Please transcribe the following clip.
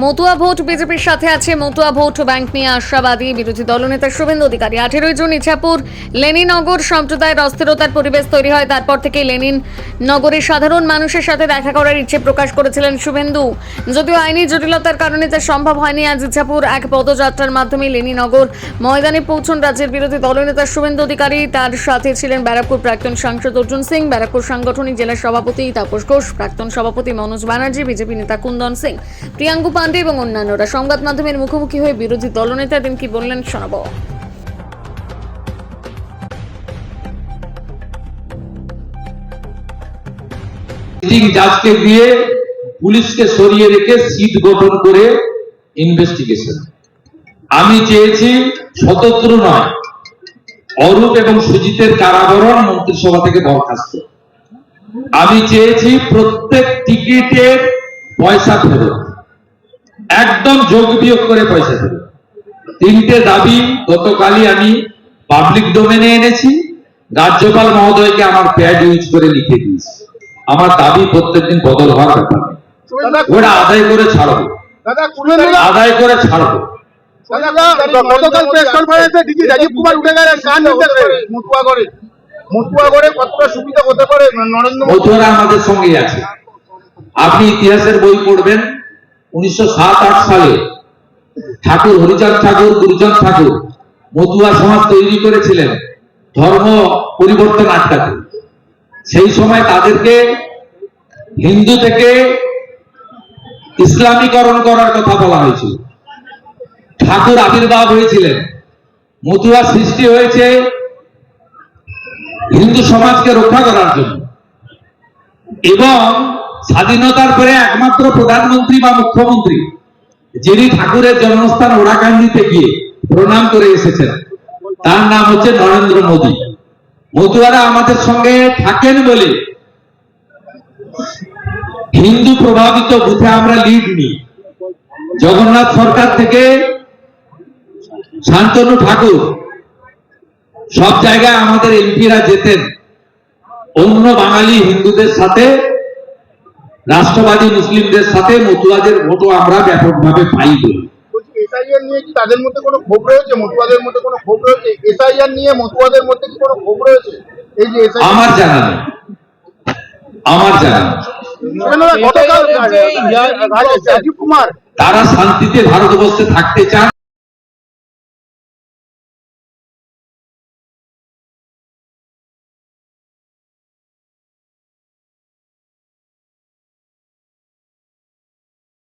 Matua vote বিজেপির সাথে আছে মতুয়া ভোট ব্যাংক নিয়ে আশাবাদী বিরোধী দলনেতা শুভেন্দু অধিকারী। আঠেরোই জুন ইছাপুর লেনিনগর সম্প্রদায়ের অস্থিরতার পরিবেশ তৈরি হয়। তারপর থেকে লেনিন নগরের সাধারণ মানুষের সাথে দেখা করার ইচ্ছে প্রকাশ করেছিলেন শুভেন্দু। যদিও আইনি জটিলতার কারণে তা সম্ভব হয়নি, আজ ইছাপুর এক পদযাত্রার মাধ্যমে লেনিনগর ময়দানে পৌঁছন রাজ্যের বিরোধী দলনেতা শুভেন্দু অধিকারী। তার সাথে ছিলেন ব্যারাকপুর প্রাক্তন সাংসদ অর্জুন সিং, ব্যারাকপুর সাংগঠনিক জেলা সভাপতি তাপস ঘোষ, প্রাক্তন সভাপতি মনোজ ব্যানার্জি, বিজেপি নেতা কুন্দন সিং প্রিয়াঙ্কু পান্ডে এবং অন্যান্যরা সংবাদ মাধ্যমের মুখোমুখি হয়ে বিরোধী দলনেতা দিন কি বললেন শোনাবো। জাজকে দিয়ে পুলিশকে সরিয়ে রেখে সিট গঠন করে ইনভেস্টিগেশন আমি চেয়েছি স্বতন্ত্র নয়, অরূপ এবং সুজিতের কারাবরণ মন্ত্রিসভা থেকে বরখাস্ত। আমি চেয়েছি প্রত্যেক টিকিটের পয়সা ফেরত। একদম যোগ বিয়োগ করে পয়সা ফেরত তিনটে দাবি গতকালই আমি পাবলিক ডোমেনে এনেছি। রাজ্যপাল মহোদয়কে আমার প্যাড ইউজ করে লিখে দিয়েছি। আমার দাবি প্রত্যেকদিন বদল হওয়ার ব্যাপার। ওটা আদায় করে ছাড়বো। দাদা আদায় করে ছাড়বো। গতকাল প্রেস কনফারেন্সে ডিজি রাজীব কুমার উঠে গেলেন কান নির্দেশে মতুয়া করে। মতুয়া করে কতটা সুবিধা হতে পারে? নরেন্দ্র মোদী আমাদের সঙ্গে আছে। আপনি ইতিহাসের বই পড়বেন উনিশশো সালে ঠাকুর হরিচাঁদ ঠাকুর, গুরুচাঁদ ঠাকুর মতুয়া সমাজ তৈরি করেছিলেন ধর্ম পরিবর্তন আটকাতে। সেই সময় তাদেরকে হিন্দু থেকে ইসলামীকরণ করার কথা বলা হয়েছিল। ঠাকুর আবির্ভাব হয়েছিলেন। মতুয়া সৃষ্টি হয়েছে হিন্দু সমাজকে রক্ষা করার জন্য। এবং স্বাধীনতার পরে একমাত্র প্রধানমন্ত্রী বা মুখ্যমন্ত্রী, যিনি ঠাকুরের জন্মস্থান ওরাকান্দিতে গিয়ে প্রণাম করে এসেছেন, তার নাম হচ্ছে নরেন্দ্র মোদী। মতুয়ারা আমাদের সঙ্গে থাকেন বলে হিন্দু প্রভাবিত বুথে আমরা লিড নিই জগন্নাথ সরকার থেকে শান্তনু ঠাকুর সব জায়গায় আমাদের এমপিরা যেতেন। অন্য বাঙালি হিন্দুদের সাথে রাষ্ট্রবাদী মুসলিমদের সাথে মতুয়াদের ভোটও আমরা ব্যাপকভাবে পাই বলি। এসআইআর নিয়ে কি তাদের মধ্যে কোনো ক্ষোভ রয়েছে? মতুয়াদের মধ্যে কোনো ক্ষোভ রয়েছে? এসআইআর নিয়ে মতুয়াদের মধ্যে কি কোনো ক্ষোভ রয়েছে? এই যে আমার জানা নেই। আমার জানা নেই। গতকাল রাজীব কুমার তারা শান্তিতে ভারতবর্ষে থাকতে চান